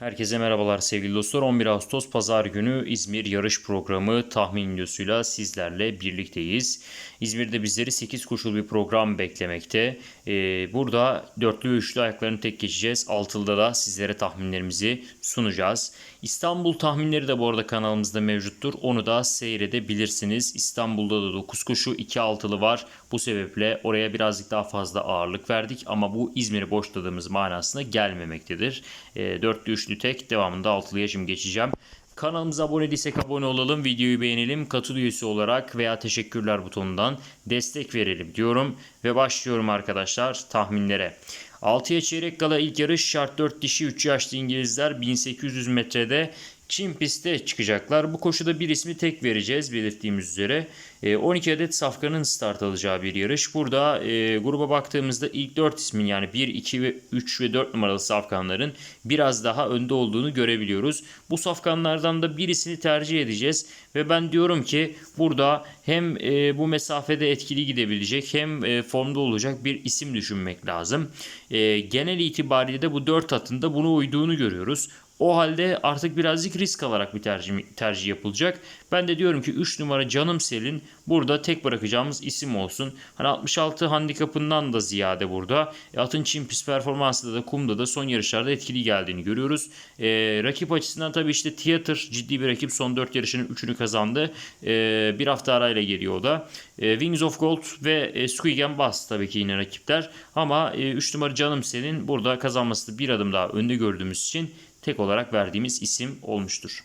Herkese merhabalar sevgili dostlar. 11 Ağustos Pazar günü İzmir yarış programı tahmin videosuyla sizlerle birlikteyiz. İzmir'de bizleri 8 koşul bir program beklemekte. Ee, burada dörtlü ve üçlü ayaklarını tek geçeceğiz. Altılıda da sizlere tahminlerimizi sunacağız. İstanbul tahminleri de bu arada kanalımızda mevcuttur. Onu da seyredebilirsiniz. İstanbul'da da 9 koşu 2 altılı var. Bu sebeple oraya birazcık daha fazla ağırlık verdik. Ama bu İzmir'i boşladığımız manasına gelmemektedir. E, dörtlü üçlü tek devamında altılıya şimdi geçeceğim. Kanalımıza abone değilsek abone olalım, videoyu beğenelim, katıl üyesi olarak veya teşekkürler butonundan destek verelim diyorum ve başlıyorum arkadaşlar tahminlere. 6'ya çeyrek kala ilk yarış şart 4 dişi 3 yaşlı İngilizler 1800 metrede Çin pistte çıkacaklar. Bu koşuda bir ismi tek vereceğiz belirttiğimiz üzere. E, 12 adet safkanın start alacağı bir yarış. Burada e, gruba baktığımızda ilk 4 ismin yani 1, 2 ve 3 ve 4 numaralı safkanların biraz daha önde olduğunu görebiliyoruz. Bu safkanlardan da birisini tercih edeceğiz. Ve ben diyorum ki burada hem e, bu mesafede etkili gidebilecek hem e, formda olacak bir isim düşünmek lazım. E, genel itibariyle de bu 4 atında bunu uyduğunu görüyoruz. O halde artık birazcık risk alarak bir tercih, tercih yapılacak. Ben de diyorum ki 3 numara Canım Selin burada tek bırakacağımız isim olsun. Hani 66 handikapından da ziyade burada. E, atın Çin pist performansında da kumda da son yarışlarda etkili geldiğini görüyoruz. E, rakip açısından tabii işte Theater ciddi bir rakip. Son 4 yarışının 3'ünü kazandı. E, bir hafta arayla geliyor o da. E, Wings of Gold ve e, Squeak Bass tabii ki yine rakipler. Ama e, 3 numara Canım Selin burada kazanması bir adım daha önde gördüğümüz için tek olarak verdiğimiz isim olmuştur.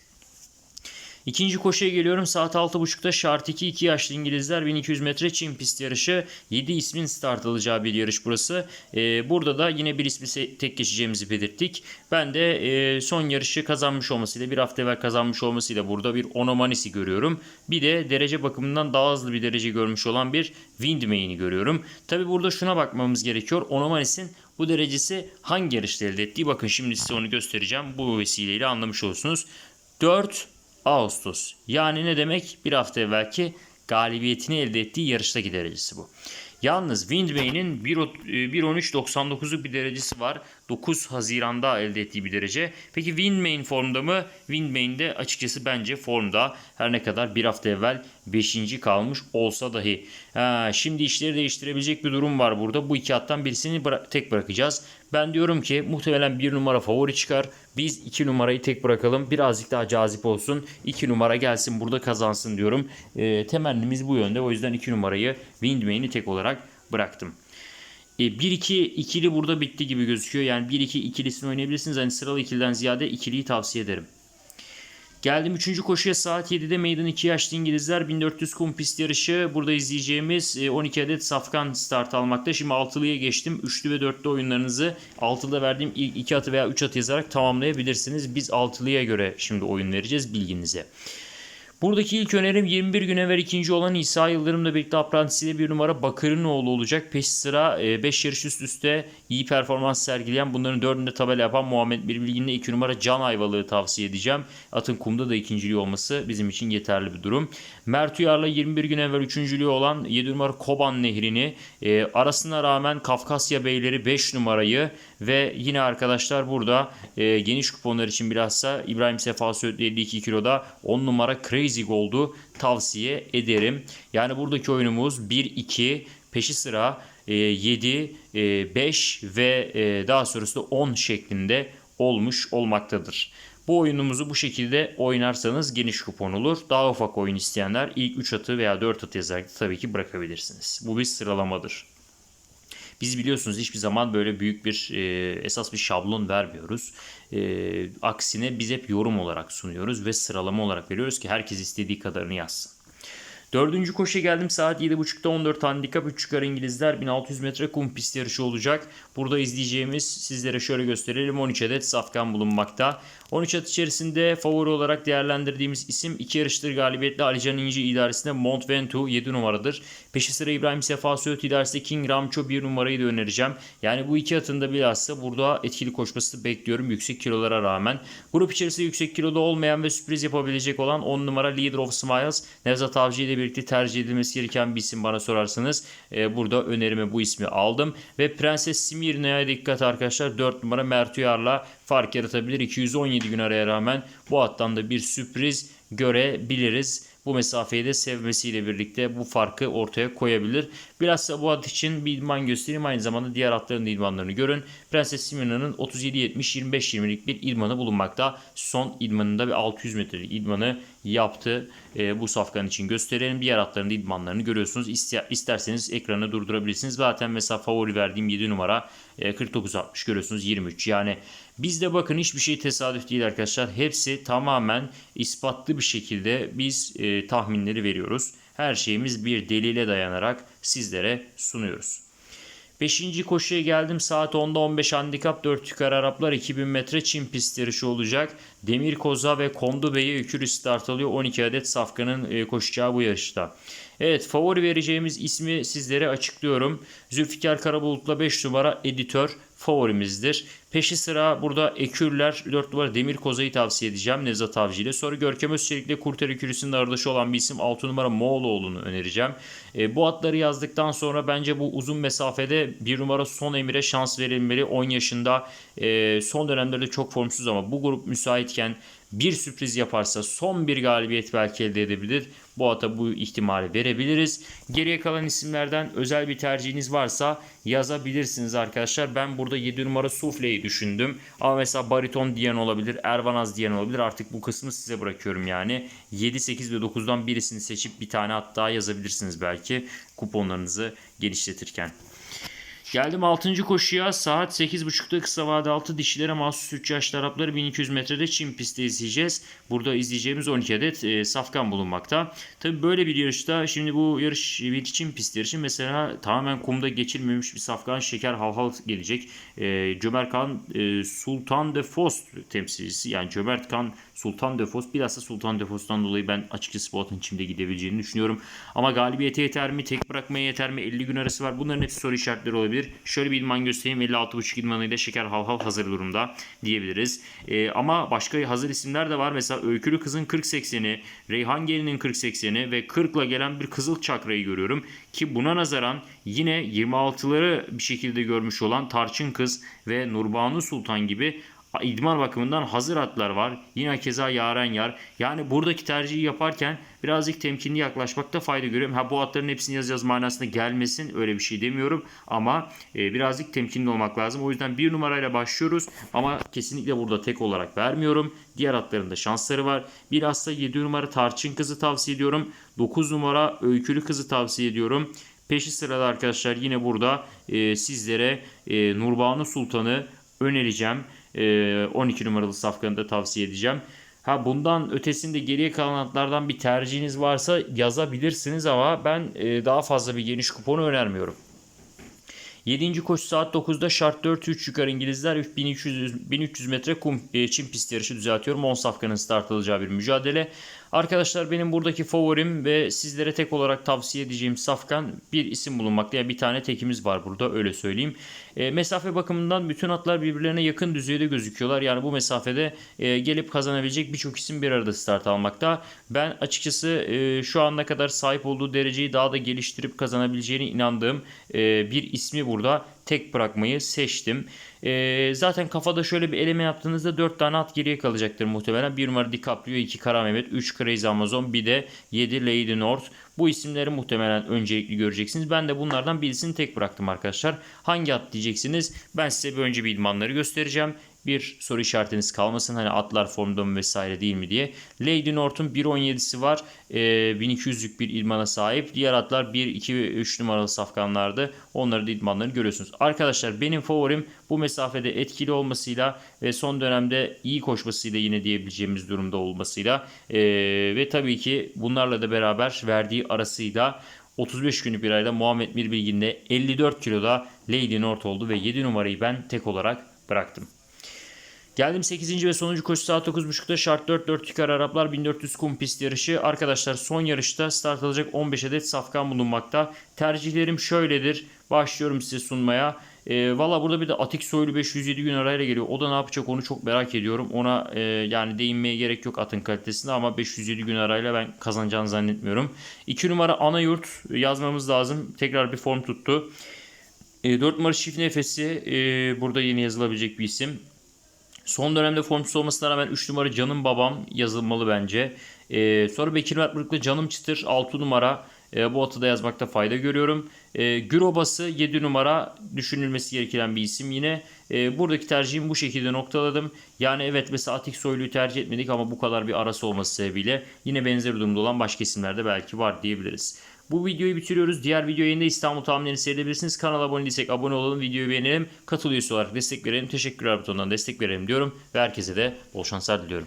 İkinci koşuya geliyorum. Saat 6.30'da şart 2 2 yaşlı İngilizler 1200 metre Çin pist yarışı. 7 ismin start alacağı bir yarış burası. Ee, burada da yine bir ismi tek geçeceğimizi belirttik. Ben de e, son yarışı kazanmış olmasıyla bir hafta evvel kazanmış olmasıyla burada bir onomanisi görüyorum. Bir de derece bakımından daha hızlı bir derece görmüş olan bir Windmay'ini görüyorum. Tabi burada şuna bakmamız gerekiyor. Onomanis'in bu derecesi hangi yarışta elde ettiği bakın şimdi size onu göstereceğim. Bu vesileyle anlamış olursunuz. 4 Ağustos. Yani ne demek? Bir hafta evvelki galibiyetini elde ettiği yarıştaki derecesi bu. Yalnız Windmay'nin 1.13.99'luk bir derecesi var. 9 Haziran'da elde ettiği bir derece. Peki Windmay'in formda mı? Windmay'in de açıkçası bence formda. Her ne kadar bir hafta evvel 5. kalmış olsa dahi. Ha, şimdi işleri değiştirebilecek bir durum var burada. Bu iki attan birisini bıra- tek bırakacağız. Ben diyorum ki muhtemelen bir numara favori çıkar. Biz iki numarayı tek bırakalım. Birazcık daha cazip olsun. 2 numara gelsin burada kazansın diyorum. E, temennimiz bu yönde. O yüzden 2 numarayı Windmay'ini tek olarak bıraktım. E, 1-2 ikili burada bitti gibi gözüküyor. Yani 1-2 ikilisini oynayabilirsiniz. Hani sıralı ikiliden ziyade ikiliyi tavsiye ederim. Geldim 3. koşuya saat 7'de Meydan 2 yaşlı İngilizler 1400 kum pist yarışı. Burada izleyeceğimiz 12 adet safkan start almakta. Şimdi 6'lıya geçtim. 3'lü ve 4'lü oyunlarınızı 6'da verdiğim ilk 2 atı veya 3 atı yazarak tamamlayabilirsiniz. Biz 6'lıya göre şimdi oyun vereceğiz bilginize. Buradaki ilk önerim 21 gün evvel ikinci olan İsa Yıldırım'la birlikte aprantisiyle bir numara Bakır'ın oğlu olacak. Peş sıra 5 yarış üst üste iyi performans sergileyen bunların dördünde tabela yapan Muhammed Bir Bilgin'le 2 numara Can Ayvalık'ı tavsiye edeceğim. Atın kumda da ikinciliği olması bizim için yeterli bir durum. Mert Uyar'la 21 gün evvel üçüncülüğü olan 7 numara Koban Nehri'ni e, arasına rağmen Kafkasya Beyleri 5 numarayı ve yine arkadaşlar burada e, geniş kuponlar için bilhassa İbrahim Sefa Söğütlü 52 kiloda 10 numara Crazy Gold'u tavsiye ederim. Yani buradaki oyunumuz 1-2 peşi sıra e, 7, e, 5 ve e, daha sonrasında 10 şeklinde olmuş olmaktadır. Bu oyunumuzu bu şekilde oynarsanız geniş kupon olur. Daha ufak oyun isteyenler ilk 3 atı veya 4 atı yazarak tabii ki bırakabilirsiniz. Bu bir sıralamadır. Biz biliyorsunuz hiçbir zaman böyle büyük bir e, esas bir şablon vermiyoruz. E, aksine biz hep yorum olarak sunuyoruz ve sıralama olarak veriyoruz ki herkes istediği kadarını yazsın. Dördüncü koşuya geldim saat 7.30'da 14 handikap 3 çıkar İngilizler 1600 metre kum pist yarışı olacak. Burada izleyeceğimiz sizlere şöyle gösterelim 13 adet safkan bulunmakta. 13 at içerisinde favori olarak değerlendirdiğimiz isim iki yarıştır galibiyetle Alican İnci idaresinde Mont Ventoux 7 numaradır. Peşi sıra İbrahim Sefa Söğüt idaresinde King Ramço 1 numarayı da önereceğim. Yani bu iki atın da bilhassa burada etkili koşması bekliyorum yüksek kilolara rağmen. Grup içerisinde yüksek kiloda olmayan ve sürpriz yapabilecek olan 10 numara Leader of Smiles Nevzat Avcı ile bir birlikte tercih edilmesi gereken bir isim bana sorarsanız e, burada önerime bu ismi aldım. Ve Prenses Simirna'ya dikkat arkadaşlar 4 numara Mert Uyar'la fark yaratabilir. 217 gün araya rağmen bu attan da bir sürpriz görebiliriz bu mesafeyi de sevmesiyle birlikte bu farkı ortaya koyabilir. Bilhassa bu at için bir idman göstereyim. Aynı zamanda diğer atların da idmanlarını görün. Prenses Simona'nın 37-70-25-20'lik bir idmanı bulunmakta. Son idmanında bir 600 metrelik idmanı yaptı. E, bu safkan için gösterelim. Diğer atların da idmanlarını görüyorsunuz. İster, isterseniz ekranı durdurabilirsiniz. Zaten mesela favori verdiğim 7 numara e, 49-60 görüyorsunuz 23. Yani bizde bakın hiçbir şey tesadüf değil arkadaşlar. Hepsi tamamen ispatlı bir şekilde biz e, tahminleri veriyoruz. Her şeyimiz bir delile dayanarak sizlere sunuyoruz. Beşinci koşuya geldim. Saat 10'da 15 handikap 4 yukarı Araplar 2000 metre Çin pist yarışı olacak. Demir Koza ve Kondu Bey'e ökürü start alıyor. 12 adet safkanın e, koşacağı bu yarışta. Evet favori vereceğimiz ismi sizlere açıklıyorum. Zülfikar Karabulut'la 5 numara editör favorimizdir. Peşi sıra burada Ekürler 4 numara Demir Koza'yı tavsiye edeceğim Nevzat Avcı ile. Sonra Görkem Özçelik ile Kurtar Ekürüsü'nün aradaşı olan bir isim 6 numara Moğoloğlu'nu önereceğim. E, bu atları yazdıktan sonra bence bu uzun mesafede 1 numara Son Emir'e şans verilmeli. 10 yaşında e, son dönemlerde çok formsuz ama bu grup müsaitken bir sürpriz yaparsa son bir galibiyet belki elde edebilir. Bu ata bu ihtimali verebiliriz. Geriye kalan isimlerden özel bir tercihiniz varsa yazabilirsiniz arkadaşlar. Ben burada 7 numara Sufle'yi düşündüm. Ama mesela bariton diyen olabilir, Ervanaz diyen olabilir. Artık bu kısmı size bırakıyorum yani. 7, 8 ve 9'dan birisini seçip bir tane at daha yazabilirsiniz belki kuponlarınızı genişletirken. Geldim 6. koşuya saat 8.30'da kısa vade altı dişilere mahsus 3 yaşlı Arapları 1200 metrede Çin pistte izleyeceğiz. Burada izleyeceğimiz 12 adet e, safkan bulunmakta. Tabi böyle bir yarışta şimdi bu yarış bir Çin pist yarışı mesela tamamen kumda geçilmemiş bir safkan şeker halhal gelecek. E, Cömert Kan e, Sultan de Fost temsilcisi yani Cömert Kan Sultan de Fost bilhassa Sultan de Fost'tan dolayı ben açıkçası bu atın içinde gidebileceğini düşünüyorum. Ama galibiyete yeter mi? Tek bırakmaya yeter mi? 50 gün arası var. Bunların hepsi soru işaretleri olabilir. Şöyle bir idman göstereyim. 56.5 idmanıyla Şeker Halhal hazır durumda diyebiliriz. Ee, ama başka hazır isimler de var. Mesela Öykülü Kız'ın 40-80'i, Reyhan Gelin'in 40-80'i ve 40'la gelen bir Kızıl Çakra'yı görüyorum. Ki buna nazaran yine 26'ları bir şekilde görmüş olan Tarçın Kız ve Nurbanu Sultan gibi idman bakımından hazır atlar var. Yine keza Yaren Yar. Yani buradaki tercihi yaparken birazcık temkinli yaklaşmakta fayda görüyorum. Ha bu atların hepsini yazacağız manasında gelmesin öyle bir şey demiyorum. Ama e, birazcık temkinli olmak lazım. O yüzden bir numarayla başlıyoruz. Ama kesinlikle burada tek olarak vermiyorum. Diğer atların da şansları var. Bilhassa 7 numara Tarçın kızı tavsiye ediyorum. 9 numara Öykülü kızı tavsiye ediyorum. Peşi sırada arkadaşlar yine burada e, sizlere e, Nurbanu Sultan'ı önereceğim. 12 ee, numaralı safkanı da tavsiye edeceğim. Ha bundan ötesinde geriye kalan atlardan bir tercihiniz varsa yazabilirsiniz ama ben e, daha fazla bir geniş kuponu önermiyorum. 7. koşu saat 9'da şart 4-3 yukarı İngilizler 1300, 1300 metre kum e, çim pist yarışı düzeltiyorum. 10 safkanın start alacağı bir mücadele. Arkadaşlar benim buradaki favorim ve sizlere tek olarak tavsiye edeceğim safkan bir isim bulunmakta. Yani bir tane tekimiz var burada öyle söyleyeyim. E, mesafe bakımından bütün atlar birbirlerine yakın düzeyde gözüküyorlar. Yani bu mesafede e, gelip kazanabilecek birçok isim bir arada start almakta. Ben açıkçası e, şu ana kadar sahip olduğu dereceyi daha da geliştirip kazanabileceğine inandığım e, bir ismi burada tek bırakmayı seçtim. E, zaten kafada şöyle bir eleme yaptığınızda 4 tane at geriye kalacaktır muhtemelen. 1 numara DiCaprio, 2 Kara Mehmet, 3 Crazy Amazon, bir de 7 Lady North. Bu isimleri muhtemelen öncelikli göreceksiniz. Ben de bunlardan birisini tek bıraktım arkadaşlar. Hangi at diyeceksiniz? Ben size bir önce bir idmanları göstereceğim bir soru işaretiniz kalmasın. Hani atlar formda mı vesaire değil mi diye. Lady North'un 1.17'si var. E, ee, 1200'lük bir idmana sahip. Diğer atlar 1, 2 ve 3 numaralı safkanlardı. Onları da idmanlarını görüyorsunuz. Arkadaşlar benim favorim bu mesafede etkili olmasıyla ve son dönemde iyi koşmasıyla yine diyebileceğimiz durumda olmasıyla e, ve tabii ki bunlarla da beraber verdiği arasıyla 35 günlük bir ayda Muhammed Mirbilgin'le 54 kiloda Lady North oldu ve 7 numarayı ben tek olarak bıraktım. Geldim 8. ve sonuncu koşu saat 9.30'da şart 4-4 çıkar Araplar 1400 kum pist yarışı. Arkadaşlar son yarışta start alacak 15 adet safkan bulunmakta. Tercihlerim şöyledir. Başlıyorum size sunmaya. E, Valla burada bir de Atik Soylu 507 gün arayla geliyor. O da ne yapacak onu çok merak ediyorum. Ona e, yani değinmeye gerek yok atın kalitesinde ama 507 gün arayla ben kazanacağını zannetmiyorum. 2 numara Anayurt yazmamız lazım. Tekrar bir form tuttu. E, 4 numara Çift Nefesi e, burada yeni yazılabilecek bir isim. Son dönemde formsuz olmasına rağmen 3 numara Canım Babam yazılmalı bence. Ee, sonra Bekir Mertburg'da Canım Çıtır 6 numara. Ee, bu atı da yazmakta fayda görüyorum. Ee, Gürobası 7 numara düşünülmesi gereken bir isim yine. Ee, buradaki tercihimi bu şekilde noktaladım. Yani evet mesela Atik Soylu'yu tercih etmedik ama bu kadar bir arası olması sebebiyle yine benzer durumda olan başka isimler de belki var diyebiliriz. Bu videoyu bitiriyoruz. Diğer video yayında İstanbul tahminlerini seyredebilirsiniz. Kanala abone değilsek abone olalım, videoyu beğenelim, katıl üyesi olarak destek verelim, teşekkürler butonundan destek verelim diyorum ve herkese de bol şanslar diliyorum.